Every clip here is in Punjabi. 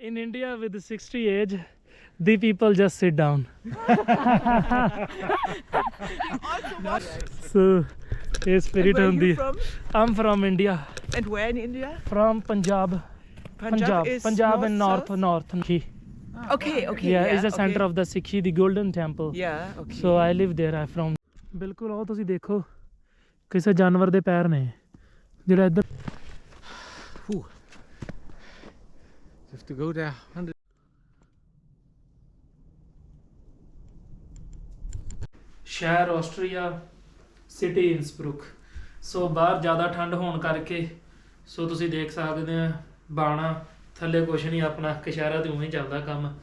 in India with 60 age, the people just sit down. so, ਇਹ spirit Where are ਹੁੰਦੀ you ਹੈ। from? I'm from India, And where in India? from Punjab. Punjab, is Punjab and north, south? north. Sikhi. Okay, okay. Yeah, Yeah, it's the center okay. of the Sikhi, the Golden Temple. Yeah, okay. So I live there. I'm from. ਬਿਲਕੁਲ ਉਹ ਤੁਸੀਂ ਦੇਖੋ ਕਿਸੇ ਜਾਨਵਰ ਦੇ ਪੈਰ ਨੇ ਜਿਹੜਾ ਇੱਧਰ to go there. ਸ਼ਹਿਰ ਆਸਟਰੀਆ ਸਿਟੀ ਇਨਸਬਰੁਕ। ਸੋ ਬਾਹਰ ਜ਼ਿਆਦਾ ਠੰਡ ਹੋਣ ਕਰਕੇ, ਸੋ ਤੁਸੀਂ ਦੇਖ ਸਕਦੇ ਆ ਬਾਣਾ ਥੱਲੇ ਕੁਛ ਨਹੀਂ, ਆਪਣਾ ਕਸ਼ਹਿਰਾ ਤੇ ਉਵੇਂ ਹੀ ਚੱਲਦਾ ਕੰਮ।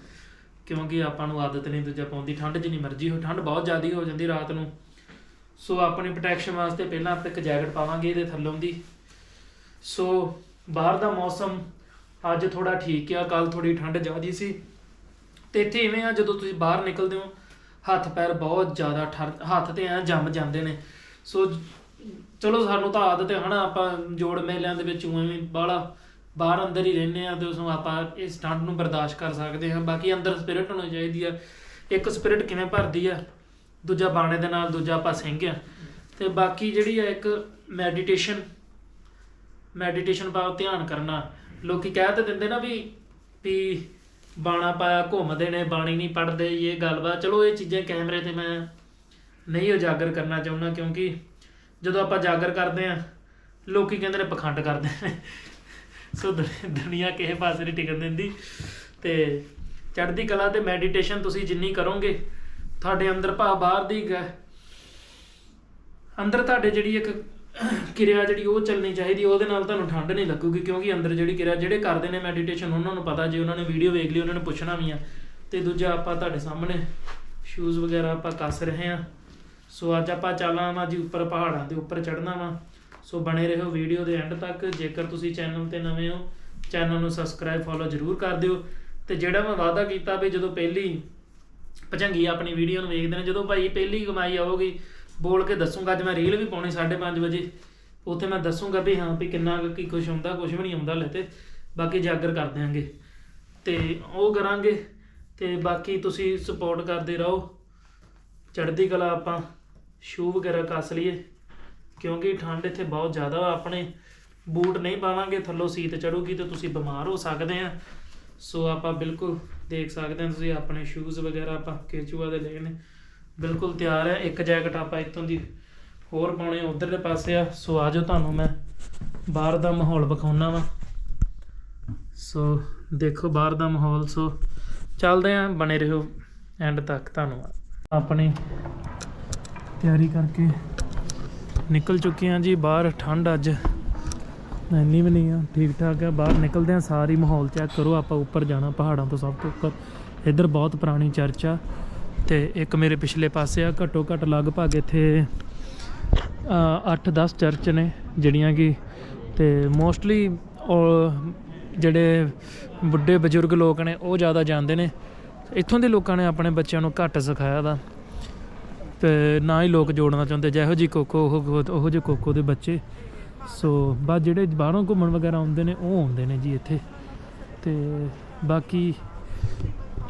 ਕਿਉਂਕਿ ਆਪਾਂ ਨੂੰ ਆਦਤ ਨਹੀਂ ਦੂਜਾ ਪਾਉਂਦੀ, ਠੰਡ ਜਿੰਨੀ ਮਰਜ਼ੀ ਹੋ, ਠੰਡ ਬਹੁਤ ਜ਼ਿਆਦੀ ਹੋ ਜਾਂਦੀ ਰਾਤ ਨੂੰ। ਸੋ ਆਪਣੀ ਪ੍ਰੋਟੈਕਸ਼ਨ ਵਾਸਤੇ ਪਹਿਲਾਂ ਆਪਾਂ ਇੱਕ ਜੈਕਟ ਪਾਵਾਂਗੇ, ਇਹਦੇ ਥੱਲੋਂ ਦੀ। ਸੋ ਬਾਹਰ ਦਾ ਮੌਸਮ ਅੱਜ ਥੋੜਾ ਠੀਕ ਆ ਕੱਲ ਥੋੜੀ ਠੰਡ ਜ਼ਿਆਦੀ ਸੀ। ਤੇ ਇੱਥੇ ਇਵੇਂ ਆ, ਜਦੋਂ ਤੁਸੀਂ ਬਾਹਰ ਨਿਕਲਦੇ ਹੋ, ਹੱਥ ਪੈਰ ਬਹੁਤ ਜ਼ਿਆਦਾ ਠਰ, ਹੱਥ ਤੇ ਐ ਜੰਮ ਜਾਂਦੇ ਨੇ। ਸੋ ਚਲੋ ਸਾਨੂੰ ਤਾਂ ਆਦਤ ਹੈ, ਹਨਾ, ਆਪਾਂ ਜੋੜ ਮੇਲਿਆਂ ਦੇ ਵਿੱਚ ਉਵੇਂ ਵੀ ਬਾਹਲਾ, ਬਾਹਰ ਅੰਦਰ ਹੀ ਰਹਿੰਦੇ ਆ, ਤੇ ਉਸ ਨੂੰ ਆਪਾਂ ਇਸ ਠੰਡ ਨੂੰ ਬਰਦਾਸ਼ਤ ਕਰ ਸਕਦੇ ਹਾਂ। ਬਾਕੀ ਅੰਦਰ ਸਪਿਰਿਟ ਹੋਣੀ ਚਾਹੀਦੀ ਆ। ਇੱਕ ਸਪਿਰਿਟ ਕਿਵੇਂ ਭਰਦੀ ਆ? ਦੂਜਾ ਬਾਣੇ ਦੇ ਨਾਲ ਦੂਜਾ ਆਪਾਂ ਸਿੰਘ ਆ। ਤੇ ਬਾਕੀ ਜਿਹੜੀ ਆ ਇੱਕ ਮੈਡੀਟੇਸ਼ਨ ਮੈਡੀਟੇਸ਼ਨ ਪਾਓ ਧਿਆਨ ਕਰਨਾ। ਲੋਕੀ ਕਹਿ ਤਾਂ ਦਿੰਦੇ ਨਾ ਵੀ ਵੀ ਬਾਣਾ ਪਾਇਆ ਘੁੰਮਦੇ ਨੇ, ਬਾਣੀ ਨਹੀਂ ਪੜਦੇ ਇਹ ਗੱਲਬਾਤ ਚਲੋ ਇਹ ਚੀਜ਼ਾਂ ਕੈਮਰੇ ਤੇ ਮੈਂ ਨਹੀਂ ਉਜਾਗਰ ਕਰਨਾ ਚਾਹੁੰਦਾ ਕਿਉਂਕਿ ਜਦੋਂ ਆਪਾਂ ਜਾਗਰ ਕਰਦੇ ਆ ਲੋਕੀ ਕਹਿੰਦੇ ਨੇ ਪਖੰਡ ਕਰਦੇ ਨੇ। ਸੋ ਦੁਨੀਆ ਕਿਸੇ ਪਾਸੇ ਨਹੀਂ ਟਿਕਣ ਦਿੰਦੀ। ਤੇ ਚੜ੍ਹਦੀ ਕਲਾ ਤੇ ਮੈਡੀਟੇਸ਼ਨ ਤੁਸੀਂ ਜਿੰਨੀ ਕਰੋਗੇ, ਤੁਹਾਡੇ ਅੰਦਰ ਭਾ ਬਾਹਰ ਦੀ ਗ- ਅੰਦਰ ਤੁਹਾਡੇ ਜਿਹੜੀ ਇੱਕ ਕਿਰਿਆ ਜਿਹੜੀ ਉਹ ਚੱਲਣੀ ਚਾਹੀਦੀ, ਉਹਦੇ ਨਾਲ ਤੁਹਾਨੂੰ ਠੰਡ ਨਹੀਂ ਲੱਗੂਗੀ, ਕਿਉਂਕਿ ਅੰਦਰ ਜਿਹੜੀ ਕਿਰਿਆ, ਜਿਹੜੇ ਕਰਦੇ ਨੇ ਮੈਡੀਟੇਸ਼ਨ ਉਹਨਾਂ ਨੂੰ ਪਤਾ, ਜੇ ਉਹਨਾਂ ਨੇ ਵੀਡੀਓ ਵੇਖ ਲਈ, ਉਹਨਾਂ ਨੇ ਪੁੱਛਣਾ ਵੀ ਆ। ਤੇ ਦੂਜਾ ਆਪਾਂ ਤੁਹਾਡੇ ਸਾਹਮਣੇ ਸ਼ੂਜ਼ ਵਗੈਰਾ ਆਪਾਂ ਕੱਸ ਰਹੇ ਆ ਸੋ ਅੱਜ ਆਪਾਂ ਚੱਲਾਂ ਵਾ ਜੀ ਉੱਪਰ ਪਹਾੜਾਂ ਦੇ ਉੱਪਰ ਚੜ੍ਹਨਾ ਵਾ। ਸੋ ਬਣੇ ਰਹੋ ਵੀਡੀਓ ਦੇ ਐਂਡ ਤੱਕ। ਜੇਕਰ ਤੁਸੀਂ ਚੈਨਲ ਤੇ ਨਵੇਂ ਹੋ ਚੈਨਲ ਨੂੰ ਸਬਸਕ੍ਰਾਈਬ ਫੋਲੋ ਜਰੂਰ ਕਰ ਦਿਓ। ਤੇ ਜਿਹੜਾ ਮੈਂ ਵਾਅਦਾ ਕੀਤਾ ਵੀ ਜਦੋਂ ਪਹਿਲੀ ਭਜੰਗੀ ਆਪਣੀ ਵੀਡੀਓ ਨੂੰ ਵੇਖਦੇ ਨੇ, ਜਦੋਂ ਭਾਈ ਪਹਿਲੀ ਕਮਾਈ ਆਊਗੀ ਬੋਲ ਕੇ ਦੱਸੂਗਾ, ਅੱਜ ਮੈਂ ਰੀਲ ਵੀ ਪਾਉਣੀ 5:30 ਵਜੇ। ਉੱਥੇ ਮੈਂ ਦੱਸੂਗਾ ਵੀ ਹਾਂ ਵੀ ਕਿੰਨਾ ਕੁ ਕੀ ਕੁਝ ਹੁੰਦਾ ਕੁਝ ਵੀ ਨਹੀਂ ਹੁੰਦਾ ਲੈ ਤੇ। ਬਾਕੀ ਜਾਗਰ ਕਰ ਦਿਆਂਗੇ। ਤੇ ਉਹ ਕਰਾਂਗੇ ਤੇ ਬਾਕੀ ਤੁਸੀਂ ਸਪੋਰਟ ਕਰਦੇ ਰਹੋ। ਚੜ੍ਹਦੀ ਕਲਾ ਆਪਾਂ ਸ਼ੂ ਵਗੈਰਾ ਕੱਸ ਲਈਏ। ਕਿਉਂਕਿ ਠੰਡ ਇੱਥੇ ਬਹੁਤ ਜ਼ਿਆਦਾ ਵਾ। ਆਪਣੇ ਬੂਟ ਨਹੀਂ ਪਾਵਾਂਗੇ, ਥੱਲੋਂ ਸੀਤ ਚੜੂਗੀ ਤੇ ਤੁਸੀਂ ਬਿਮਾਰ ਹੋ ਸਕਦੇ ਆ। ਸੋ ਆਪਾਂ ਬਿਲਕੁਲ ਦੇਖ ਸਕਦੇ ਹਾਂ ਤੁਸੀਂ ਆਪਣੇ ਸ਼ੂਜ਼ ਵਗੈਰਾ ਆਪਾਂ ਕੇਚੂਆ ਦੇ ਲਏ ਨੇ। ਬਿਲਕੁਲ ਤਿਆਰ ਹੈ। ਇੱਕ ਜੈਕਟ ਆਪਾਂ ਇੱਥੋਂ ਦੀ ਹੋਰ ਪਾਉਣੇ ਉਧਰਲੇ ਪਾਸੇ ਆ। ਸੋ ਆਜੋ ਤੁਹਾਨੂੰ ਮੈਂ ਬਾਹਰ ਦਾ ਮਾਹੌਲ ਵਿਖਾਉਣਾ ਵਾ। ਸੋ ਦੇਖੋ ਬਾਹਰ ਦਾ ਮਾਹੌਲ। ਸੋ ਚੱਲਦੇ ਆਂ, ਬਣੇ ਰਹੋ। ਐਂਡ ਤੱਕ। ਧੰਨਵਾਦ। ਆਪਣੀ ਤਿਆਰੀ ਕਰਕੇ ਨਿਕਲ ਚੁੱਕੇ ਹਾਂ ਜੀ। ਬਾਹਰ ਠੰਡ ਅੱਜ ਇੰਨੀ ਵੀ ਨਹੀਂ ਆ। ਠੀਕ ਠਾਕ ਆ। ਬਾਹਰ ਨਿਕਲਦੇ ਆ, ਸਾਰੀ ਮਾਹੌਲ ਚੈੱਕ ਕਰੋ। ਆਪਾਂ ਉੱਪਰ ਜਾਣਾ, ਪਹਾੜਾਂ ਤੋਂ ਸਭ ਤੋਂ ਉੱਪਰ। ਇੱਧਰ ਬਹੁਤ ਪੁਰਾਣੀ ਚਰਚ ਆ। ਤੇ ਇੱਕ ਮੇਰੇ ਪਿਛਲੇ ਪਾਸੇ ਆ, ਘੱਟੋ ਘੱਟ ਲਗਭਗ ਇੱਥੇ 8-10 ਚਰਚ ਨੇ ਜਿਹੜੀਆਂ ਕਿ, ਤੇ ਮੋਸਟਲੀ ਜਿਹੜੇ ਬੁੱਢੇ ਬਜ਼ੁਰਗ ਲੋਕ ਨੇ, ਉਹ ਜ਼ਿਆਦਾ ਜਾਂਦੇ ਨੇ। ਇੱਥੋਂ ਦੇ ਲੋਕਾਂ ਨੇ ਆਪਣੇ ਬੱਚਿਆਂ ਨੂੰ ਘੱਟ ਸਿਖਾਇਆ ਦਾ ਤੇ ਨਾ ਹੀ ਲੋਕ ਜੋੜਨਾ ਚਾਹੁੰਦੇ, ਜਿਹੋ ਜੀ ਕੋਕੋ ਉਹ ਉਹੋ ਜਿਹੇ ਕੋਕੋ ਦੇ ਬੱਚੇ। ਸੋ, ਬਸ ਜਿਹੜੇ ਬਾਹਰੋਂ ਘੁੰਮਣ ਵਗੈਰਾ ਆਉਂਦੇ ਨੇ, ਉਹ ਆਉਂਦੇ ਨੇ ਜੀ ਇੱਥੇ। ਤੇ ਬਾਕੀ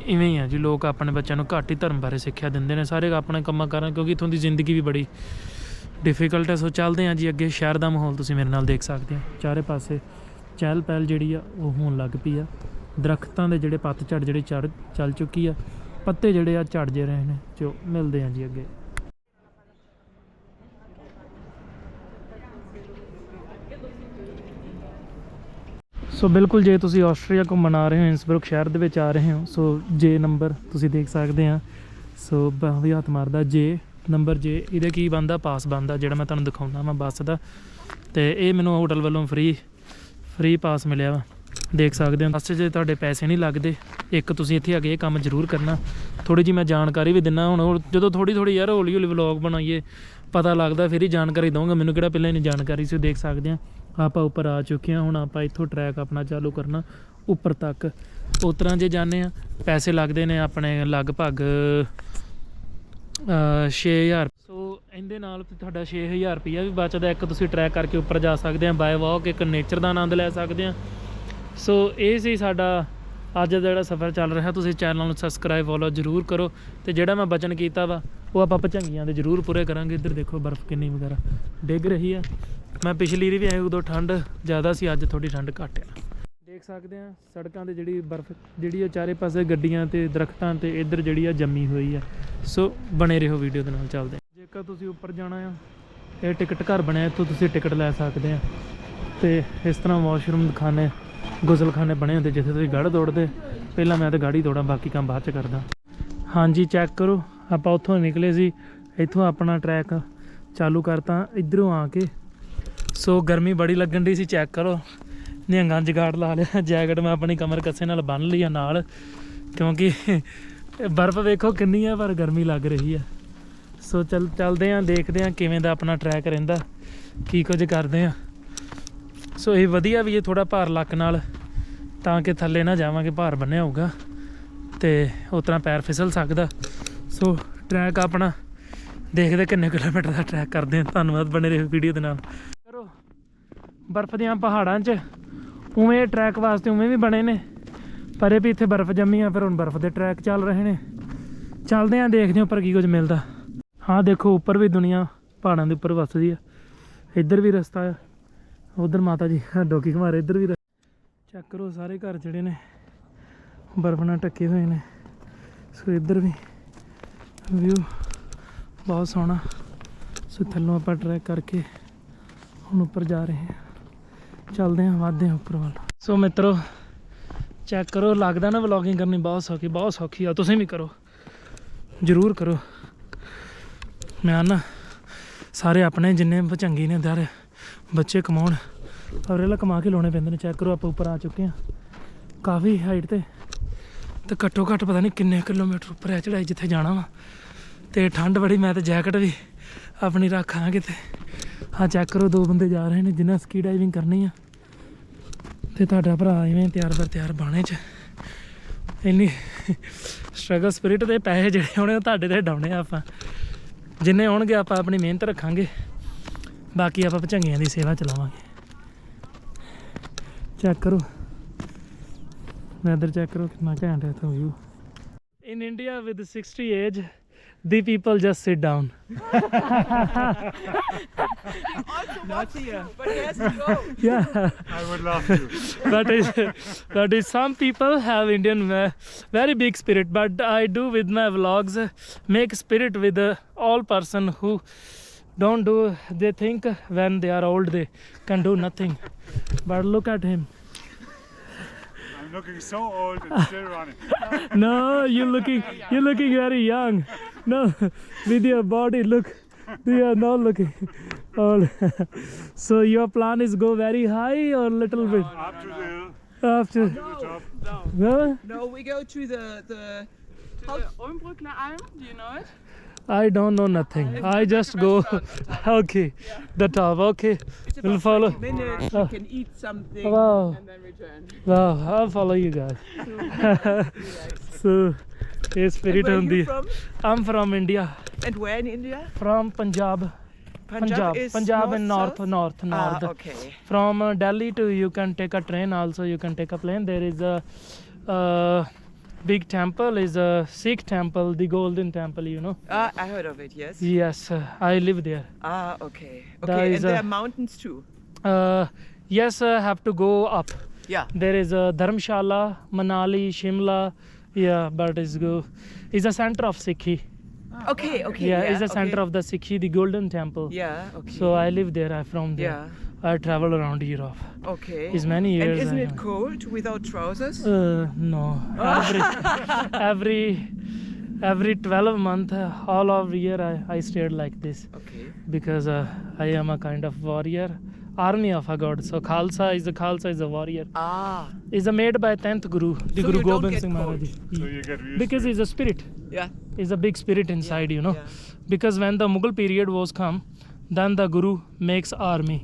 ਇਵੇਂ ਹੀ ਆ ਜੀ, ਲੋਕ ਆਪਣੇ ਬੱਚਿਆਂ ਨੂੰ ਘੱਟ ਹੀ ਧਰਮ ਬਾਰੇ ਸਿੱਖਿਆ ਦਿੰਦੇ ਨੇ, ਸਾਰੇ ਆਪਣੇ ਕੰਮਾਂ ਕਾਰਾਂ, ਕਿਉਂਕਿ ਇਥੋਂ ਦੀ ਜ਼ਿੰਦਗੀ ਵੀ ਬੜੀ ਡਿਫਿਕਲਟ ਹੈ। ਸੋ ਚੱਲਦੇ ਹਾਂ ਜੀ ਅੱਗੇ, ਸ਼ਹਿਰ ਦਾ ਮਾਹੌਲ ਤੁਸੀਂ ਮੇਰੇ ਨਾਲ ਦੇਖ ਸਕਦੇ ਹੋ। ਚਾਰੇ ਪਾਸੇ ਚਹਿਲ ਪਹਿਲ ਜਿਹੜੀ ਆ, ਉਹ ਹੋਣ ਲੱਗ ਪਈ ਆ। ਦਰਖਤਾਂ ਦੇ ਜਿਹੜੇ ਪੱਤਝੜ ਜਿਹੜੇ ਚੜ ਚੱਲ ਚੁੱਕੀ ਆ, ਪੱਤੇ ਜਿਹੜੇ ਆ ਝੜ ਜੇ ਰਹੇ ਨੇ। ਜੋ ਮਿਲਦੇ ਆ ਜੀ ਅੱਗੇ। ਸੋ ਬਿਲਕੁਲ ਜੇ ਤੁਸੀਂ ਆਸਟਰੀਆ ਘੁੰਮਣ ਆ ਰਹੇ ਹੋ ਇਨਸਬਰਗ ਸ਼ਹਿਰ ਦੇ ਵਿੱਚ ਆ ਰਹੇ ਹੋ, ਸੋ ਜੇ ਨੰਬਰ ਤੁਸੀਂ ਦੇਖ ਸਕਦੇ ਆ। ਸੋ ਬ- ਵੀ ਹੱਥ ਮਾਰਦਾ, ਜੇ ਨੰਬਰ ਜੇ, ਇਹਦੇ ਕੀ ਬੰਦਾ ਪਾਸ ਬੰਦਾ ਜਿਹੜਾ ਮੈਂ ਤੁਹਾਨੂੰ ਦਿਖਾਉਂਦਾ ਵਾ ਬੱਸ ਦਾ। ਤੇ ਇਹ ਮੈਨੂੰ ਹੋਟਲ ਵੱਲੋਂ ਫ੍ਰੀ ਫ੍ਰੀ ਪਾਸ ਮਿਲਿਆ ਵਾ। ਦੇਖ ਸਕਦੇ ਹੋ, ਬੱਸ 'ਚ ਤੁਹਾਡੇ ਪੈਸੇ ਨਹੀਂ ਲੱਗਦੇ, ਇੱਕ ਤੁਸੀਂ ਇੱਥੇ ਆ ਕੇ ਇਹ ਕੰਮ ਜ਼ਰੂਰ ਕਰਨਾ। ਥੋੜੀ ਜੀ ਮੈਂ ਜਾਣਕਾਰੀ ਵੀ ਦਿੰਨਾ ਹੁਣ ਜਦੋਂ ਥੋੜੀ ਥੋੜੀ ਯਾਰ ਹੌਲੀ ਹੌਲੀ ਵਲੌਗ ਬਣਾਈਏ, ਪਤਾ ਲੱਗਦਾ, ਫਿਰ ਹੀ ਜਾਣਕਾਰੀ ਦਊਂਗਾ। ਮੈਨੂੰ ਕਿਹੜਾ ਪਹਿਲਾਂ ਨਹੀਂ ਜਾਣਕਾਰੀ ਸੀ, ਉਹ ਦੇਖ ਸਕਦੇ ਆ। ਆਪਾਂ ਉੱਪਰ ਆ ਚੁੱਕੇ ਹਾਂ ਹੁਣ ਆਪਾਂ ਇੱਥੋਂ ਟਰੈਕ ਆਪਣਾ ਚਾਲੂ ਕਰਨਾ ਉੱਪਰ ਤੱਕ। ਉਸ ਤਰ੍ਹਾਂ ਜੇ ਜਾਂਦੇ ਆ ਪੈਸੇ ਲੱਗਦੇ ਨੇ ਆਪਣੇ ਲਗਭਗ ਅ, 6000 ਸੋ ਇਹਦੇ ਨਾਲ ਵੀ ਤੁਹਾਡਾ 6000 ਰੁਪਈਆ ਵੀ ਬਚਦਾ ਇੱਕ ਤੁਸੀਂ ਟਰੈਕ ਕਰਕੇ ਉੱਪਰ ਜਾ ਸਕਦੇ ਆ ਬਾਏ ਵਾਕ ਇੱਕ ਨੇਚਰ ਦਾ ਆਨੰਦ ਲੈ ਸਕਦੇ ਆ ਸੋ ਇਹ ਸੀ ਸਾਡਾ ਅੱਜ ਦਾ ਜਿਹੜਾ ਸਫ਼ਰ ਚੱਲ ਰਿਹਾ। ਤੁਸੀਂ ਚੈਨਲ ਨੂੰ ਸਬਸਕ੍ਰਾਈਬ ਫੋਲੋ ਜ਼ਰੂਰ ਕਰੋ ਤੇ ਜਿਹੜਾ ਮੈਂ ਬਚਨ ਕੀਤਾ ਵਾ ਉਹ ਆਪਾਂ ਭਚੰਗੀਆਂ ਦੇ ਜ਼ਰੂਰ ਪੂਰੇ ਕਰਾਂਗੇ। ਇੱਧਰ ਦੇਖੋ ਬਰਫ਼ ਕਿੰਨੀ ਵਗੈਰਾ ਡਿੱਗ ਰਹੀ ਆ। ਮੈਂ ਪਿਛਲੀ ਰੀ ਵੀ ਆਇਆ ਉਦੋਂ ਠੰਡ ਜ਼ਿਆਦਾ ਸੀ, ਅੱਜ ਥੋੜੀ ਠੰਡ ਘੱਟ ਆ। ਦੇਖ ਸਕਦੇ ਆ, ਸੜਕਾਂ ਤੇ ਜਿਹੜੀ ਬਰਫ਼, ਜਿਹੜੀ ਉਹ ਚਾਰੇ ਪਾਸੇ ਗੱਡੀਆਂ ਤੇ ਦਰਖਤਾਂ ਤੇ ਇੱਧਰ ਜਿਹੜੀ ਆ ਜੰਮੀ ਹੋਈ ਆ। ਸੋ ਬਣੇ ਰਹੋ ਵੀਡੀਓ ਦੇ ਨਾਲ, ਚੱਲਦੇ ਜੇਕਰ ਤੁਸੀਂ ਉੱਪਰ ਜਾਣਾ ਆ, ਇਹ ਟਿਕਟ ਘਰ ਬਣਿਆ, ਇੱਥੋਂ ਤੁਸੀਂ ਟਿਕਟ ਲੈ ਸਕਦੇ ਆ। ਤੇ ਇਸ ਤਰ੍ਹਾਂ ਵਾਸ਼ਰੂਮ ਖਾਨੇ, ਗੁਜ਼ਲਖਾਨੇ ਬਣੇ ਹੁੰਦੇ, ਜਿੱਥੇ ਤੁਸੀਂ ਗੜ ਦੌੜਦੇ। ਪਹਿਲਾਂ ਮੈਂ ਤਾਂ ਗਾੜੀ ਦੌੜਾਂ, ਬਾਕੀ ਕੰਮ ਬਾਅਦ ਚ ਕਰਦਾ। ਹਾਂਜੀ, ਚੈੱਕ ਕਰੋ, ਆਪਾਂ ਉੱਥੋਂ ਨਿਕਲੇ ਸੀ, ਇੱਥੋਂ ਆਪਣਾ ਟਰੈਕ ਚਾਲੂ ਕਰਤਾ, ਇਧਰੋਂ ਆ ਕੇ ਸੋ ਗਰਮੀ ਬੜੀ ਲੱਗਣ ਦੀ ਸੀ ਚੈੱਕ ਕਰੋ। ਨਿਹੰਗਾਂ ਜਗਾੜ ਲਾ ਲਿਆ, ਜੈਕਟ ਮੈਂ ਆਪਣੀ ਕਮਰ ਕੱਸੇ ਨਾਲ ਬੰਨ ਲਈ ਆ ਨਾਲ। ਕਿਉਂਕਿ ਬਰਫ਼ ਵੇਖੋ ਕਿੰਨੀ ਆ, ਪਰ ਗਰਮੀ ਲੱਗ ਰਹੀ ਆ। ਸੋ ਚੱਲ, ਚੱਲਦੇ ਆਂ, ਦੇਖਦੇ ਆਂ ਕਿਵੇਂ ਦਾ ਆਪਣਾ ਟਰੈਕ ਰਹਿੰਦਾ, ਕੀ ਕੁਝ ਕਰਦੇ ਆਂ। ਸੋ ਇਹ ਵਧੀਆ ਵੀ ਇਹ ਥੋੜਾ ਭਾਰ ਲੱਕ ਨਾਲ, ਤਾਂ ਕਿ ਥੱਲੇ ਨਾ ਜਾਵਾਂਗੇ, ਭਾਰ ਬੰਨਿਆ ਹੋਊਗਾ। ਤੇ ਉਸ ਤਰ੍ਹਾਂ ਪੈਰ ਫਿਸਲ ਸਕਦਾ। ਸੋ ਟਰੈਕ ਆਪਣਾ, ਦੇਖਦੇ ਕਿੰਨੇ ਕਿਲੋਮੀਟਰ ਦਾ ਟਰੈਕ ਕਰਦੇ ਆਂ। ਧੰਨਵਾਦ ਬਣੇ ਰਹੋ ਵੀਡੀਓ ਦੇ ਨਾਲ। ਬਰਫ਼ ਦੀਆਂ ਪਹਾੜਾਂ 'ਚ। ਉਵੇਂ ਟਰੈਕ ਵਾਸਤੇ ਉਵੇਂ ਵੀ ਬਣੇ ਨੇ। ਪਰ ਇਹ ਵੀ ਇੱਥੇ ਬਰਫ਼ ਜੰਮੀ ਆ, ਫਿਰ ਹੁਣ ਬਰਫ਼ ਦੇ ਟਰੈਕ ਚੱਲ ਰਹੇ ਨੇ। ਚੱਲਦੇ ਆਂ, ਦੇਖਦੇ ਆਂ ਉੱਪਰ ਕੀ ਕੁਝ ਮਿਲਦਾ। ਹਾਂ ਦੇਖੋ, ਉੱਪਰ ਵੀ ਦੁਨੀਆ ਪਹਾੜਾਂ ਦੇ ਉੱਪਰ ਵੱਸਦੀ ਆ। ਇੱਧਰ ਵੀ ਰਸਤਾ ਆ। ਉਧਰ ਮਾਤਾ ਜੀ ਡੋਕੀ ਘਮਾਰੇ ਇੱਧਰ ਵੀ ਚੈੱਕ ਕਰੋ ਸਾਰੇ ਘਰ ਜਿਹੜੇ ਨੇ, ਬਰਫ਼ ਨਾਲ ਢੱਕੇ ਹੋਏ ਨੇ। ਸੋ ਇੱਧਰ ਵੀ ਵਿਊ ਬਹੁਤ ਸੋਹਣਾ। ਸੋ ਥੱਲੋਂ ਆਪਾਂ ਟਰੈਕ ਕਰਕੇ ਹੁਣ ਉੱਪਰ ਜਾ ਰਹੇ ਹਾਂ ਚੱਲਦੇ ਹਾਂ, ਵੱਧਦੇ ਹਾਂ ਉੱਪਰ ਵੱਲ। ਸੋ ਮਿੱਤਰੋ ਚੈੱਕ ਕਰੋ, ਲੱਗਦਾ ਨਾ ਵਲੌਗਿੰਗ ਕਰਨੀ ਬਹੁਤ ਸੌਖੀ ਬਹੁਤ ਸੌਖੀ ਆ, ਤੁਸੀਂ ਵੀ ਕਰੋ। ਜ਼ਰੂਰ ਕਰੋ। ਮੈਂ ਨਾ ਸਾਰੇ ਆਪਣੇ ਜਿੰਨੇ ਭਚੰਗੀ ਨੇ ਦਰ ਬੱਚੇ ਕਮਾਉਣ ਔਰ ਕਮਾ ਕੇ ਲਾਉਣੇ ਪੈਂਦੇ ਨੇ ਚੈੱਕ ਕਰੋ ਆਪਾਂ ਉੱਪਰ ਆ ਚੁੱਕੇ ਹਾਂ। ਕਾਫੀ ਹਾਈਟ ਤੇ ਤੇ ਘੱਟੋ ਘੱਟ ਪਤਾ ਨਹੀਂ ਕਿੰਨੇ ਕਿਲੋਮੀਟਰ ਉੱਪਰ ਹੈ ਚੜਾਈ ਜਿੱਥੇ ਜਾਣਾ ਵਾ। ਤੇ ਠੰਡ ਬੜੀ, ਮੈਂ ਤੇ ਜੈਕਟ ਵੀ ਆਪਣੀ ਰੱਖਾਂ ਕਿਤੇ। ਹਾਂ ਚੈੱਕ ਕਰੋ, ਦੋ ਬੰਦੇ ਜਾ ਰਹੇ ਨੇ, ਜਿਨ੍ਹਾਂ ਸਕੀ ਡਾਈਵਿੰਗ ਕਰਨੀ ਆ। ਤੇ ਤੁਹਾਡਾ ਭਰਾ ਇਵੇਂ ਤਿਆਰ ਬਰ ਤਿਆਰ ਬਾਣੇ ਚ। ਇੰਨੀ ਸਟਰਗਲ ਸਪਿਰਿਟ ਦੇ ਪੈਸੇ ਜਿਹੜੇ ਹੋਣੇ ਉਹ ਤੁਹਾਡੇ ਤੇ ਡਾਉਣੇ ਆ ਆਪਾਂ। ਜਿੰਨੇ ਹੋਣਗੇ ਆਪਾਂ ਆਪਣੀ ਮਿਹਨਤ ਰੱਖਾਂਗੇ। ਬਾਕੀ ਆਪਾਂ ਭਚੰਗੀਆਂ ਦੀ ਸੇਵਾ ਚਲਾਵਾਂਗੇ। ਚੈੱਕ ਕਰੋ। ਵੈਦਰ ਚੈੱਕ ਕਰੋ, ਕਿੰਨਾ ਘੈਂਟ ਹੈ ਇੱਥੋਂ view in India with 60 age the people just sit down Not here. But he has to go. yeah I would love to. that is that is some people have indian uh, very big spirit but i do with my vlogs uh, make spirit with uh, all person who don't do they think when they are old they can do nothing but look at him I'm looking so old and still running. no you're looking you're looking very young no with your body look you are not looking old so your plan is go very high or a little bit Up to the hill, after to the top. no? No, we go to the the. To the Olmbrückner Alm, do you know it? I don't know nothing. I just go. okay, the top. Okay, we'll follow. Minutes, you uh, can eat something wow. and then return. Wow, I'll follow you guys. so, it's spirit on the. From? I'm from India. And where in India? From Punjab. Punjab, Punjab, Punjab north, and north, south? north, ah, north. Ah, okay. From uh, Delhi to you can take a train. Also, you can take a plane. There is a. Uh, big temple. Is a Sikh temple, the Golden Temple. You know. Ah, I heard of it. Yes. Yes, uh, I live there. Ah, okay. Okay, is and there a- are mountains too. Uh, yes, uh, have to go up. Yeah. There is a Dharamshala, Manali, Shimla. Yeah, but it's go. It's a center of Sikhi. Okay. Okay. yeah, it's the center okay. of the Sikhi, the Golden Temple. Yeah. Okay. So I live there. I'm from there. Yeah. I travel around Europe. Okay. It's many years. And isn't I it cold without trousers? Uh, no. Every every every 12 month, uh, all of year, I I stayed like this Okay. because uh, I am a kind of warrior, army of a god. So Khalsa is a Khalsa is a warrior. Ah. is a made by 10th Guru, the So Guru you don't Gobind get Singh cold. Maharaj. So you get used Because he's a spirit, Yeah. is a big spirit inside, you know. Yeah. Because when the Mughal period was come, then the Guru makes army.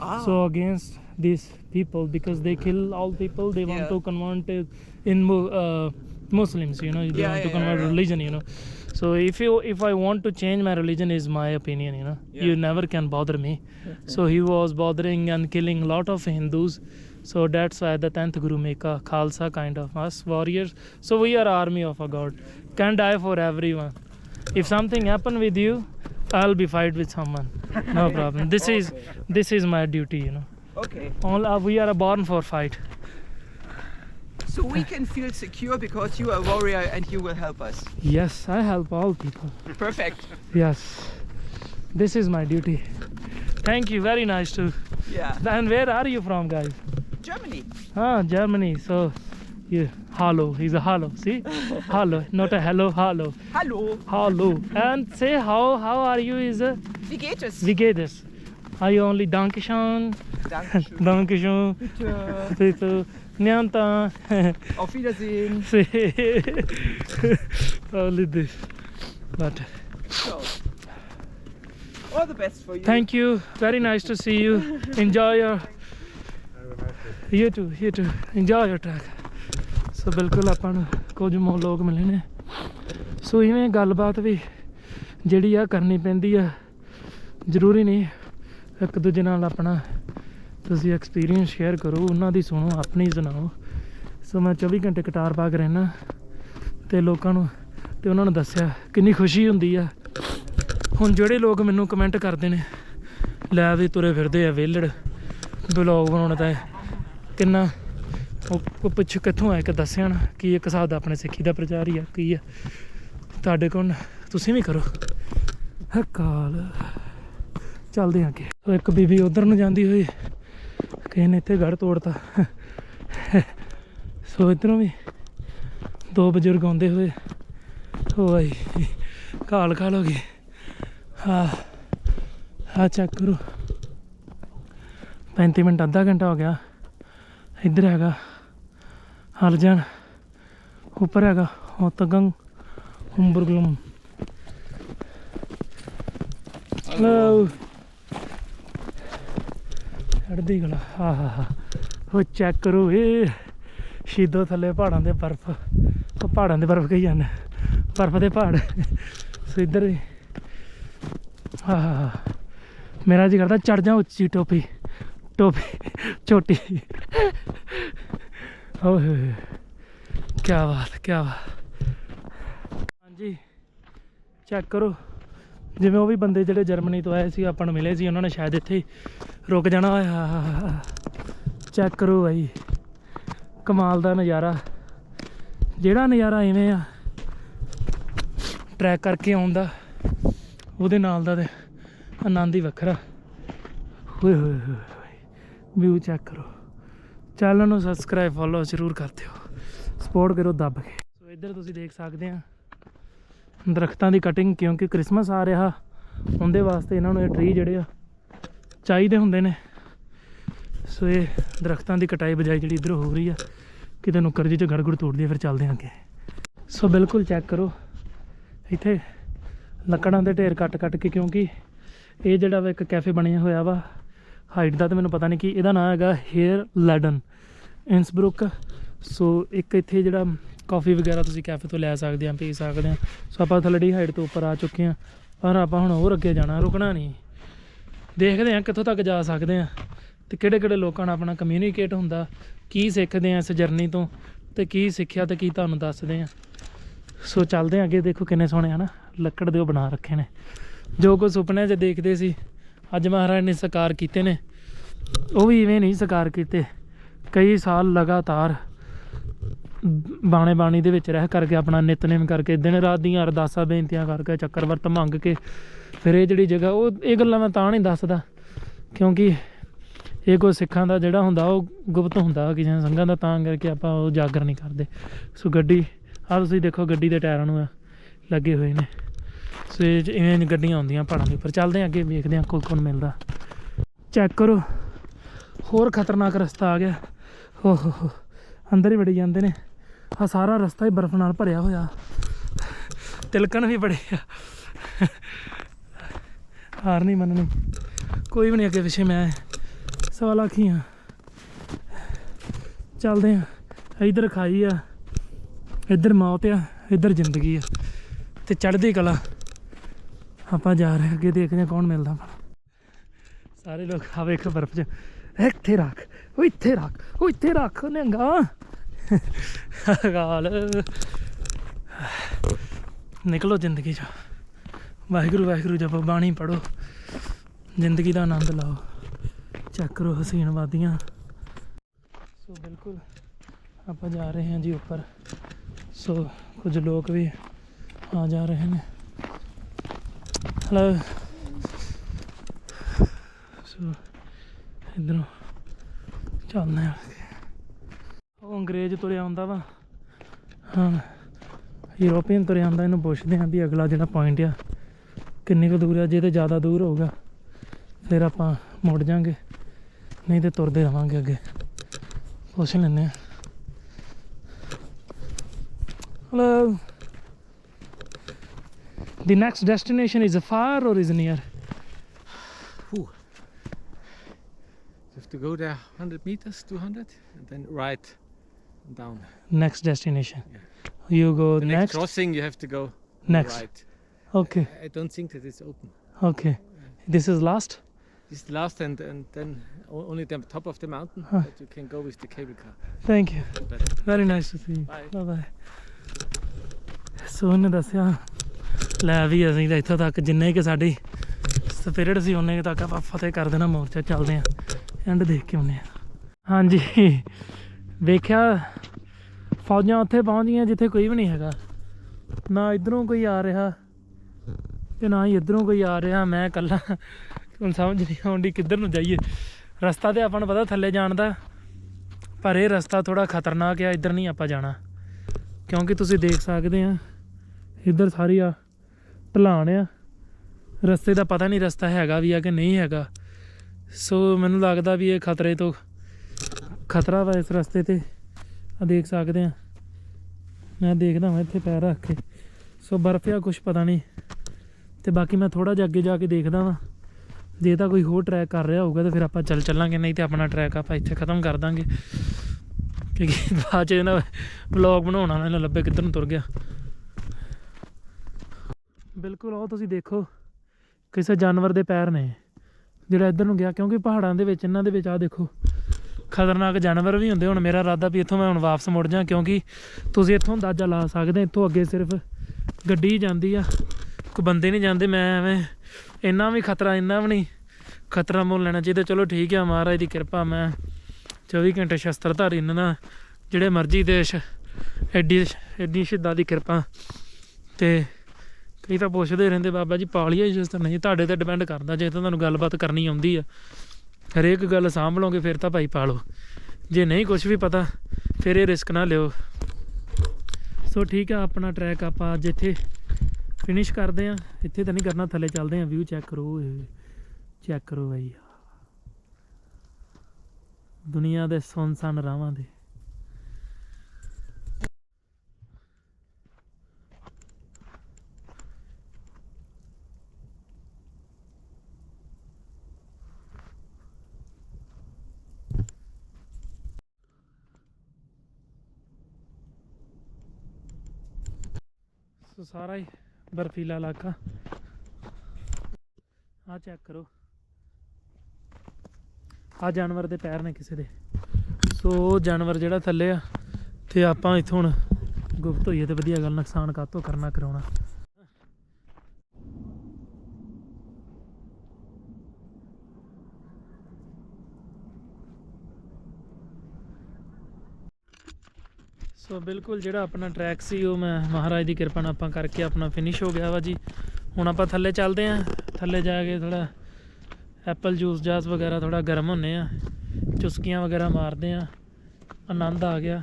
Ah. So against these people, because they kill all people, they want Yeah. to convert in Mu- uh, Muslims, you know, they Yeah, want to yeah, convert yeah. religion, you know. So if you if I want to change my religion, is my opinion, you know. Yeah. You never can bother me. So he was bothering and killing lot of Hindus So that's why the 10th Guru make a Khalsa kind of us warriors. So we are army of a God. Can die for everyone. If something happen with you, I'll be fight with someone. No problem. This is this is my duty, you know. Okay. All uh, we are born for fight. So we can feel secure because you are a warrior and you will help us. Yes, I help all people. Perfect. Yes. This is my duty. Thank you. Very nice to. Yeah. And where are you from, guys? Germany. Ah, Germany. So, you hollow. He's a hollow. See, hollow, not a hello, hollow, Hallo. hollow. And say how how are you? Is a Wie geht es? wie geht es? Are you only Dankeschön? Dankeschön. Dankeschön. Bitte. Bitte. Niente. Auf Wiedersehen. See. only this. But uh, So. All the best for you. thank you. Very nice to see you. Enjoy your. You too. You too. Enjoy your trek. So ਬਿਲਕੁਲ ਆਪਾਂ ਨੂੰ ਕੁਝ ਲੋਕ ਮਿਲੇ ਨੇ। ਸੋ ਇਵੇਂ ਗੱਲਬਾਤ ਵੀ ਜਿਹੜੀ ਆ ਕਰਨੀ ਪੈਂਦੀ ਆ, ਜ਼ਰੂਰੀ ਨਹੀਂ। ਇੱਕ ਦੂਜੇ ਨਾਲ ਆਪਣਾ ਤੁਸੀਂ ਐਕਸਪੀਰੀਅੰਸ ਸ਼ੇਅਰ ਕਰੋ, ਉਹਨਾਂ ਦੀ ਸੁਣੋ, ਆਪਣੀ ਸੁਣਾਓ। ਸੋ ਮੈਂ 24 ਘੰਟੇ ਕਟਾਰ ਪਾ ਕੇ ਰਹਿਣਾ ਤੇ ਲੋਕਾਂ ਨੂੰ ਤੇ ਉਹਨਾਂ ਨੂੰ ਦੱਸਿਆ ਕਿੰਨੀ ਖੁਸ਼ੀ ਹੁੰਦੀ ਆ। ਹੁਣ ਜਿਹੜੇ ਲੋਕ ਮੈਨੂੰ ਕਮੈਂਟ ਕਰਦੇ ਨੇ, ਲੈ ਵੀ ਤੁਰੇ ਫਿਰਦੇ ਆ ਵਿਹਲੜ ਬਲੌਗ ਬਣਾਉਣਾ ਤਾਂ ਕਿੰਨਾ ਉਹ ਉਹ ਕਿੱਥੋਂ ਆਇਆ ਕਿ ਦੱਸਿਆ ਨਾ ਕੀ ਇੱਕ ਹਿਸਾਬ ਦਾ ਆਪਣੇ ਸਿੱਖੀ ਦਾ ਪ੍ਰਚਾਰ ਹੀ ਆ, ਕੀ ਆ। ਤੁਹਾਡੇ ਕੋਲ ਤੁਸੀਂ ਵੀ ਕਰੋ। ਹਕਾਲ ਚੱਲਦੇ ਹਾਂ ਅੱਗੇ। ਇੱਕ ਬੀਬੀ ਉਧਰ ਨੂੰ ਜਾਂਦੀ ਹੋਈ, ਕਿਸੇ ਨੇ ਇੱਥੇ ਗੜ ਤੋੜਤਾ। ਸੋ ਇੱਧਰੋਂ ਵੀ ਦੋ ਬਜ਼ੁਰਗ ਆਉਂਦੇ ਹੋਏ ਹੋਈ ਕਾਲ ਕਾਲ ਹੋ ਗਈ। ਹਾਂ ਹਾਂ ਚੈੱਕ ਕਰੋ। 35 ਮਿੰਟ, ਅੱਧਾ ਘੰਟਾ ਹੋ ਗਿਆ। ਇੱਧਰ ਹੈਗਾ। ਹਰਜਨ ਉੱਪਰ ਹੈਗਾ ਹੋਤਗੰਗ ਹੁੰਬਰਗਲਮ। ਹਲੋ। ਚੜਦੀ ਗਲਾ ਹਾ ਹਾ ਚੈੱਕ ਕਰੋ ਇਹ ਸ਼ੀਦੋ ਥੱਲੇ ਪਹਾੜਾਂ ਦੇ ਬਰਫ਼ ਉਹ ਪਹਾੜਾਂ ਦੇ ਬਰਫ਼ ਕਹੀ ਜਾਂਦੇ। ਬਰਫ਼ ਦੇ ਪਹਾੜ। ਸੋ ਇੱਧਰ ਵੀ। ਹਾ ਹਾ ਹਾ। ਮੇਰਾ ਜੀ ਕਰਦਾ ਚੜ ਜਾ ਉੱਚੀ ਟੋਪੀ ਟੋਪੀ ਛੋਟੀ ਓਏ ਹੋਏ ਕੀ ਬਾਤ ਕੀ ਬਾਤ। ਹਾਂਜੀ ਚੈੱਕ ਕਰੋ। ਜਿਵੇਂ ਉਹ ਵੀ ਬੰਦੇ ਜਿਹੜੇ ਜਰਮਨੀ ਤੋਂ ਆਏ ਸੀ, ਆਪਾਂ ਨੂੰ ਮਿਲੇ ਸੀ, ਉਹਨਾਂ ਨੇ ਸ਼ਾਇਦ ਇੱਥੇ ਹੀ ਰੁਕ ਜਾਣਾ ਹੋਇਆ। ਚੈੱਕ ਕਰੋ ਬਾਈ। ਕਮਾਲ ਦਾ ਨਜ਼ਾਰਾ। ਜਿਹੜਾ ਨਜ਼ਾਰਾ ਇਵੇਂ ਆ ਟਰੈਕ ਕਰਕੇ ਆਉਂਦਾ ਉਹਦੇ ਨਾਲ ਦਾ ਤੇ ਆਨੰਦ ਹੀ ਵੱਖਰਾ। ਹੋਏ ਹੋਏ ਹੋਏ। ਵਿਊ ਚੈੱਕ ਕਰੋ। ਚੈਨਲ ਨੂੰ ਸਬਸਕ੍ਰਾਈਬ ਫੋਲੋ ਜ਼ਰੂਰ ਕਰ ਦਿਓ। ਸਪੋਰਟ ਕਰੋ ਦੱਬ ਕੇ। ਸੋ ਇੱਧਰ ਤੁਸੀਂ ਦੇਖ ਸਕਦੇ ਆ, ਦਰਖਤਾਂ ਦੀ ਕਟਿੰਗ ਕਿਉਂਕਿ ਕ੍ਰਿਸਮਸ ਆ ਰਿਹਾ, ਉਹਦੇ ਵਾਸਤੇ ਇਹਨਾਂ ਨੂੰ ਇਹ ਟਰੀ ਜਿਹੜੇ ਆ, ਚਾਹੀਦੇ ਹੁੰਦੇ ਨੇ। ਸੋ ਇਹ ਦਰਖਤਾਂ ਦੀ ਕਟਾਈ ਬਜਾਈ ਜਿਹੜੀ ਇੱਧਰ ਹੋ ਰਹੀ ਆ, ਕਿਤੇ ਨੁੱਕਰ ਜੀ ਚ ਗੜਗੜ ਤੋੜਦੀ ਆ, ਫਿਰ ਚੱਲਦੇ ਆ ਅੱਗੇ। ਸੋ ਬਿਲਕੁਲ ਚੈੱਕ ਕਰੋ, ਇੱਥੇ ਲੱਕੜਾਂ ਦੇ ਢੇਰ ਕੱਟ ਕੱਟ ਕੇ, ਕਿਉਂਕਿ ਇਹ ਜਿਹੜਾ ਵਾ ਇੱਕ ਕੈਫੇ ਬਣਿਆ ਹੋਇਆ ਵਾ ਹਾਈਟ ਦਾ ਤਾਂ ਮੈਨੂੰ ਪਤਾ ਨਹੀਂ ਕਿ, ਇਹਦਾ ਨਾਮ ਹੈਗਾ ਹੇਅਰ ਲੈਡਨ ਇਨਸਬਰੁਕ ਸੋ ਇੱਕ ਇੱਥੇ ਜਿਹੜਾ ਕਾਫੀ ਵਗੈਰਾ ਤੁਸੀਂ ਕੈਫੇ ਤੋਂ ਲੈ ਸਕਦੇ ਆ, ਪੀ ਸਕਦੇ ਆ। ਸੋ ਆਪਾਂ ਥੱਲੜੀ ਹਾਈਟ ਤੋਂ ਉੱਪਰ ਆ ਚੁੱਕੇ ਆ। ਪਰ ਆਪਾਂ ਹੁਣ ਹੋਰ ਅੱਗੇ ਜਾਣਾ, ਰੁਕਣਾ ਨਹੀਂ। ਦੇਖਦੇ ਆ ਕਿੱਥੋਂ ਤੱਕ ਜਾ ਸਕਦੇ ਆ ਤੇ ਕਿਹੜੇ ਕਿਹੜੇ ਲੋਕਾਂ ਨਾਲ ਆਪਣਾ ਕਮਿਊਨੀਕੇਟ ਹੁੰਦਾ, ਕੀ ਸਿੱਖਦੇ ਆ ਇਸ ਜਰਨੀ ਤੋਂ ਤੇ ਕੀ ਸਿੱਖਿਆ ਤੇ ਕੀ ਤੁਹਾਨੂੰ ਦੱਸਦੇ ਆ। ਸੋ ਚੱਲਦੇ ਆ ਅੱਗੇ, ਦੇਖੋ ਕਿੰਨੇ ਸੋਹਣੇ, ਹਨਾ? ਲੱਕੜ ਦੇ ਉਹ ਬਣਾ ਰੱਖੇ ਨੇ। ਜੋ ਕੁਝ ਸੁਪਨੇ 'ਚ ਦੇਖਦੇ ਸੀ, ਅੱਜ ਮਹਾਰਾਜ ਨੇ ਸਾਕਾਰ ਕੀਤੇ ਨੇ। ਉਹ ਵੀ ਇਵੇਂ ਨਹੀਂ ਸਾਕਾਰ ਕੀਤੇ। ਕਈ ਸਾਲ ਲਗਾਤਾਰ ਬਾਣੇ ਬਾਣੀ ਦੇ ਵਿੱਚ ਰਹਿ ਕਰਕੇ, ਆਪਣਾ ਨਿਤਨੇਮ ਕਰਕੇ ਦਿਨ ਰਾਤ ਦੀਆਂ ਅਰਦਾਸਾਂ, ਬੇਨਤੀਆਂ ਕਰਕੇ, ਚੱਕਰਵਰਤ ਮੰਗ ਕੇ ਫਿਰ ਇਹ ਜਿਹੜੀ ਜਗ੍ਹਾ, ਉਹ ਇਹ ਗੱਲਾਂ ਮੈਂ ਤਾਂ ਨਹੀਂ ਦੱਸਦਾ। ਕਿਉਂਕਿ ਇਹ ਕੋਈ ਸਿੱਖਾਂ ਦਾ ਜਿਹੜਾ ਹੁੰਦਾ, ਉਹ ਗੁਪਤ ਹੁੰਦਾ ਕਿਸੇ ਸੰਘਾਂ ਦਾ, ਤਾਂ ਕਰਕੇ ਆਪਾਂ ਉਹ ਜਾਗਰ ਨਹੀਂ ਕਰਦੇ। ਸੋ ਗੱਡੀ, ਆਹ ਤੁਸੀਂ ਦੇਖੋ ਗੱਡੀ ਦੇ ਟਾਇਰਾਂ ਨੂੰ ਲੱਗੇ ਹੋਏ ਨੇ। ਸੋ ਇਹ 'ਚ ਇਵੇਂ ਗੱਡੀਆਂ ਆਉਂਦੀਆਂ ਪਹਾੜਾਂ ਦੇ ਉੱਪਰ। ਚੱਲਦੇ ਹਾਂ ਅੱਗੇ, ਵੇਖਦੇ ਹਾਂ ਕੋਲ ਕੌਣ ਮਿਲਦਾ। ਚੈੱਕ ਕਰੋ। ਹੋਰ ਖਤਰਨਾਕ ਰਸਤਾ ਆ ਗਿਆ। ਹੋ ਹੋ ਹੋ ਅੰਦਰ ਹੀ ਵੜੀ ਜਾਂਦੇ ਨੇ। ਆ ਸਾਰਾ ਰਸਤਾ ਹੀ ਬਰਫ਼ ਨਾਲ ਭਰਿਆ ਹੋਇਆ। ਤਿਲਕਣ ਵੀ ਬੜੇ ਆ। ਹਾਰ ਨਹੀਂ ਮੰਨਣੀ। ਕੋਈ ਵੀ ਨਹੀਂ ਅੱਗੇ ਪਿੱਛੇ ਮੈਂ ਸਵਾਲ ਆਖੀ ਹੀ ਆ ਚੱਲਦੇ ਆ ਇਧਰ ਖਾਈ ਆ, ਇੱਧਰ ਮੌਤ ਆ, ਇੱਧਰ ਜ਼ਿੰਦਗੀ ਆ। ਤੇ ਚੜ੍ਹਦੀ ਕਲਾ। ਆਪਾਂ ਜਾ ਰਹੇ ਅੱਗੇ ਦੇਖਦੇ ਹਾਂ ਕੌਣ ਮਿਲਦਾ। ਵਾ। ਸਾਰੇ ਲੋਕ ਆ ਵੇਖ ਬਰਫ਼ 'ਚ। ਇੱਥੇ ਰੱਖ ਉਹ ਇੱਥੇ ਰੱਖ ਉਹ ਇੱਥੇ ਰੱਖ ਨੰਗਾ ਗਾਲ ਨਿਕਲੋ ਜ਼ਿੰਦਗੀ 'ਚ। ਵਾਹਿਗੁਰੂ ਵਾਹਿਗੁਰੂ, ਜਪੋ, ਬਾਣੀ ਪੜੋ ਜ਼ਿੰਦਗੀ ਦਾ ਆਨੰਦ ਲਓ। ਚੈੱਕ ਕਰੋ ਹਸੀਨ ਵਾਦੀਆਂ। ਸੋ ਬਿਲਕੁਲ ਆਪਾਂ ਜਾ ਰਹੇ ਹਾਂ ਜੀ ਉੱਪਰ। ਸੋ ਕੁਝ ਲੋਕ ਵੀ ਆ ਜਾ ਰਹੇ ਨੇ। ਹਲੋ ਸੋ ਇਧਰੋਂ ਚੱਲਦੇ ਆ ਉਹ ਅੰਗਰੇਜ਼ ਤੁਰਿਆ ਆਉਂਦਾ ਵਾ। ਹਾਂ, ਯੂਰੋਪੀਅਨ ਤੁਰਿਆ ਆਉਂਦਾ, ਇਹਨੂੰ ਪੁੱਛਦੇ ਆਂ ਵੀ ਅਗਲਾ ਜਿਹੜਾ ਪੁਆਇੰਟ ਆ, ਕਿੰਨੀ ਕੁ ਦੂਰ ਆ, ਜੇ ਤੇ ਜ਼ਿਆਦਾ ਦੂਰ ਹੋਊਗਾ, ਫਿਰ ਆਪਾਂ ਮੁੜ ਜਾਾਂਗੇ, ਨਹੀਂ ਤੇ ਤੁਰਦੇ ਰਵਾਂਗੇ ਅੱਗੇ। ਪੁੱਛ ਲੈਂਦੇ ਆ hello The next destination is far or is near? to go there 100 meters, 200, and then right and down. Next destination. You go The next, next. crossing you have to go Next. right. Okay. I don't think that it's open. Okay. This is last. This is the last, and, and then o- only the top of the mountain Huh. that you can go with the cable car. Thank you. But Very nice to see you. Bye. Bye bye. So ਉਹਨੇ ਦੱਸਿਆ ਲੈ ਵੀ ਅਸੀਂ ਤਾਂ ਇੱਥੋਂ ਤੱਕ ਜਿੰਨੇ ਕਿ ਸਾਡੀ ਸਪਿਰਿਟ ਸੀ ਉਹਨੇ ਕੁ ਤੱਕ ਆਪਾਂ ਫਤਿਹ ਕਰ ਦੇਣਾ ਮੋਰਚਾ ਚੱਲਦੇ ਆਂ ਐਂਡ ਦੇਖ ਕੇ ਆਉਂਦੇ ਆ। ਹਾਂਜੀ। ਵੇਖਿਆ, ਫੌਜਾਂ ਉੱਥੇ ਪਹੁੰਚ ਗਈਆਂ ਜਿੱਥੇ ਕੋਈ ਵੀ ਨਹੀਂ ਹੈਗਾ। ਨਾ ਇਧਰੋਂ ਕੋਈ ਆ ਰਿਹਾ ਤੇ ਨਾ ਹੀ ਇਧਰੋਂ ਕੋਈ ਆ ਰਿਹਾ। ਮੈਂ ਇਕੱਲਾ। ਹੁਣ ਸਮਝ ਨਹੀਂ ਆਉਂਦੀ ਕਿੱਧਰ ਨੂੰ ਜਾਈਏ। ਰਸਤਾ ਤੇ ਆਪਾਂ ਨੂੰ ਪਤਾ ਥੱਲੇ ਜਾਣ ਦਾ। ਪਰ ਇਹ ਰਸਤਾ ਥੋੜਾ ਖਤਰਨਾਕ ਆ, ਇੱਧਰ ਨਹੀਂ ਆਪਾਂ ਜਾਣਾ। ਕਿਉਂਕਿ ਤੁਸੀਂ ਦੇਖ ਸਕਦੇ ਆ, ਇੱਧਰ ਸਾਰੀ ਆ ਢਲਾਣ ਆ। ਰਸਤੇ ਦਾ ਪਤਾ ਨਹੀਂ ਰਸਤਾ ਹੈਗਾ ਵੀ ਆ ਕਿ ਨਹੀਂ ਹੈਗਾ। ਸੋ ਮੈਨੂੰ ਲੱਗਦਾ ਵੀ ਇਹ ਖਤਰੇ ਤੋਂ ਖਤਰਾ ਵਾ ਇਸ ਰਸਤੇ ਤੇ। ਆ ਦੇਖ ਸਕਦੇ ਆ ਮੈਂ ਦੇਖਦਾ ਮੈਂ ਇੱਥੇ ਪੈਰ ਰੱਖ ਕੇ। ਸੋ ਬਰਫ਼ ਆ ਕੁਝ ਪਤਾ ਨਹੀਂ। ਤੇ ਬਾਕੀ ਮੈਂ ਥੋੜਾ ਜਿਹਾ ਅੱਗੇ ਜਾ ਕੇ ਦੇਖਦਾ ਵਾਂ। ਜੇ ਤਾਂ ਕੋਈ ਹੋਰ ਟਰੈਕ ਕਰ ਰਿਹਾ ਹੋਊਗਾ ਤਾਂ ਫਿਰ ਆਪਾਂ ਚੱਲ ਚੱਲਾਂਗੇ, ਨਹੀਂ ਤੇ ਆਪਣਾ ਟਰੈਕ ਆਪਾਂ ਇੱਥੇ ਖਤਮ ਕਰ ਦਾਂਗੇ। ਕਿਉਂਕਿ ਬਾਅਦ ਚ ਨਾ ਵਲੌਗ ਬਣਾਉਣਾ ਨਾ ਲੱਭੇ ਕਿੱਧਰ ਨੂੰ ਤੁਰ ਗਿਆ। ਬਿਲਕੁਲ ਉਹ ਤੁਸੀਂ ਦੇਖੋ, ਕਿਸੇ ਜਾਨਵਰ ਦੇ ਪੈਰ ਨੇ। ਜਿਹੜਾ ਇੱਧਰ ਨੂੰ ਗਿਆ, ਕਿਉਂਕਿ ਪਹਾੜਾਂ ਦੇ ਵਿੱਚ, ਇਹਨਾਂ ਦੇ ਵਿੱਚ ਆ ਦੇਖੋ, ਖਤਰਨਾਕ ਜਾਨਵਰ ਵੀ ਹੁੰਦੇ, ਹੁਣ ਮੇਰਾ ਇਰਾਦਾ ਵੀ ਇੱਥੋਂ ਮੈਂ ਹੁਣ ਵਾਪਸ ਮੁੜ ਜਾ ਕਿਉਂਕਿ ਤੁਸੀਂ ਇੱਥੋਂ ਅੰਦਾਜ਼ਾ ਲਾ ਸਕਦੇ, ਇੱਥੋਂ ਅੱਗੇ ਸਿਰਫ ਗੱਡੀ ਜਾਂਦੀ ਆ, ਕੋਈ ਬੰਦੇ ਨਹੀਂ ਜਾਂਦੇ, ਮੈਂ ਐਵੇਂ, ਇੰਨਾ ਵੀ ਖਤਰਾ, ਇੰਨਾ ਵੀ ਨਹੀਂ, ਖਤਰਾ ਮੁੱਲ ਲੈਣਾ ਚਾਹੀਦਾ, ਚਲੋ ਠੀਕ ਆ, ਮਹਾਰਾਜ ਦੀ ਕਿਰਪਾ, ਮੈਂ 24 ਘੰਟੇ ਸ਼ਸਤਰਧਾਰੀ ਇਹਨਾਂ ਨਾਲ, ਜਿਹੜੇ ਮਰਜ਼ੀ ਦੇਸ਼, ਐਡੀ ਐਡੀ ਸ਼ਿੱਦਾ ਦੀ ਕਿਰਪਾ, ਤੇ ਕਈ ਤਾਂ ਪੁੱਛਦੇ ਰਹਿੰਦੇ, ਬਾਬਾ ਜੀ ਪਾਲੀਏ ਜਿਸ ਤਰ੍ਹਾਂ ਨਹੀਂ, ਤੁਹਾਡੇ ਤੇ ਡਿਪੈਂਡ ਕਰਦਾ, ਜੇ ਤਾਂ ਤੁਹਾਨੂੰ ਗੱਲਬਾਤ ਕਰਨੀ ਆਉਂਦੀ ਆ। ਹਰੇਕ ਗੱਲ ਸਾਂਭ ਲਓਗੇ, ਫਿਰ ਤਾਂ ਭਾਈ ਪਾਲੋ। ਜੇ ਨਹੀਂ ਕੁਝ ਵੀ ਪਤਾ, ਫਿਰ ਇਹ ਰਿਸਕ ਨਾ ਲਿਓ। ਸੋ ਠੀਕ ਆ, ਆਪਣਾ ਟਰੈਕ ਆਪਾਂ ਅੱਜ ਇੱਥੇ ਫਿਨਿਸ਼ ਕਰਦੇ ਆ। ਇੱਥੇ ਤਾਂ ਨਹੀਂ ਕਰਨਾ, ਥੱਲੇ ਚੱਲਦੇ ਆ ਵਿਊ ਚੈੱਕ ਕਰੋ ਚੈੱਕ ਕਰੋ ਭਾਈ ਦੁਨੀਆ ਦੇ ਸੁੰਨਸਾਨ ਰਾਵਾਂ ਦੇ ਸੋ ਸਾਰਾ ਹੀ ਬਰਫੀਲਾ ਇਲਾਕਾ। ਆ ਚੈੱਕ ਕਰੋ। ਆ ਜਾਨਵਰ ਦੇ ਪੈਰ ਨੇ ਕਿਸੇ ਦੇ। ਸੋ ਉਹ ਜਾਨਵਰ ਜਿਹੜਾ ਥੱਲੇ ਆ, ਤੇ ਆਪਾਂ ਇੱਥੋਂ ਹੁਣ ਗੁਪਤ ਹੋਈਏ ਤੇ ਵਧੀਆ ਗੱਲ ਨੁਕਸਾਨ ਕਾਤੋਂ ਕਰਨਾ, ਕਰਾਉਣਾ। ਸੋ ਬਿਲਕੁਲ ਜਿਹੜਾ ਆਪਣਾ ਟਰੈਕ ਸੀ ਉਹ ਮੈਂ ਮਹਾਰਾਜ ਦੀ ਕਿਰਪਾ ਨਾਲ ਆਪਾਂ ਕਰਕੇ ਆਪਣਾ ਫਿਨਿਸ਼ ਹੋ ਗਿਆ ਵਾ ਜੀ। ਹੁਣ ਆਪਾਂ ਥੱਲੇ ਚੱਲਦੇ ਆਂ। ਥੱਲੇ ਜਾ ਕੇ ਥੋੜਾ ਐਪਲ ਜੂਸ ਜਾਸ ਵਗੈਰਾ ਥੋੜਾ ਗਰਮ ਹੁੰਨੇ ਆ। ਚੁਸਕੀਆਂ ਵਗੈਰਾ ਮਾਰਦੇ ਆ। ਆਨੰਦ ਆ ਗਿਆ।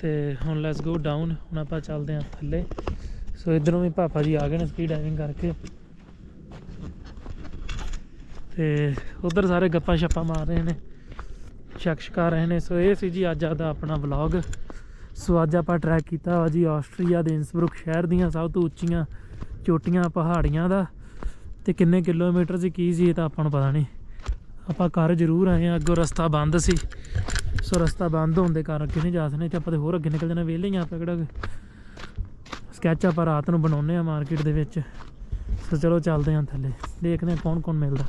ਤੇ ਹੁਣ ਲੈਟਸ ਗੋ ਡਾਊਨ ਹੁਣ ਆਪਾਂ ਚੱਲਦੇ ਆਂ ਥੱਲੇ। ਸੋ ਇਧਰੋਂ ਵੀ ਪਾਪਾ ਜੀ ਆ ਗਏ ਨੇ ਸਪੀਡ ਡਾਈਵਿੰਗ ਕਰਕੇ। ਤੇ ਉਧਰ ਸਾਰੇ ਗੱਪਾਂ ਛੱਪਾਂ ਮਾਰ ਰਹੇ ਨੇ। ਸ਼ੱਕ ਕਰ ਰਹੇ ਨੇ। ਸੋ ਇਹ ਸੀ ਜੀ ਅੱਜ ਦਾ ਆਪਣਾ ਵਲੌਗ ਸੋ ਅੱਜ ਆਪਾਂ ਟਰੈਕ ਕੀਤਾ ਵਾ ਜੀ ਆਸਟਰੀਆ ਦੇ ਇਨਸਬਰੁਕ ਸ਼ਹਿਰ ਦੀਆਂ ਸਭ ਤੋਂ ਉੱਚੀਆਂ ਚੋਟੀਆਂ ਪਹਾੜੀਆਂ ਦਾ ਤੇ ਕਿੰਨੇ ਕਿਲੋਮੀਟਰ ਸੀ, ਕੀ ਸੀ ਇਹ ਤਾਂ ਆਪਾਂ ਨੂੰ ਪਤਾ ਨਹੀਂ। ਆਪਾਂ ਘਰ ਜ਼ਰੂਰ ਆਏ ਆ ਅੱਗੋਂ ਰਸਤਾ ਬੰਦ ਸੀ। ਸੋ ਰਸਤਾ ਬੰਦ ਹੋਣ ਦੇ ਕਾਰਨ ਅੱਗੇ ਨਹੀਂ ਜਾ ਸਕਦੇ, ਤੇ ਆਪਾਂ ਤੇ ਹੋਰ ਅੱਗੇ ਨਿਕਲ ਜਾਣਾ, ਵਿਹਲੇ ਹੀ ਆਪਾਂ ਕਿਹੜਾ ਸਕੈਚ ਆਪਾਂ ਰਾਤ ਨੂੰ ਬਣਾਉਨੇ ਆ ਮਾਰਕੀਟ ਦੇ ਵਿੱਚ। ਸੋ ਚਲੋ ਚੱਲਦੇ ਹਾਂ ਥੱਲੇ, ਦੇਖਦੇ ਹਾਂ ਕੌਣ ਕੌਣ ਮਿਲਦਾ।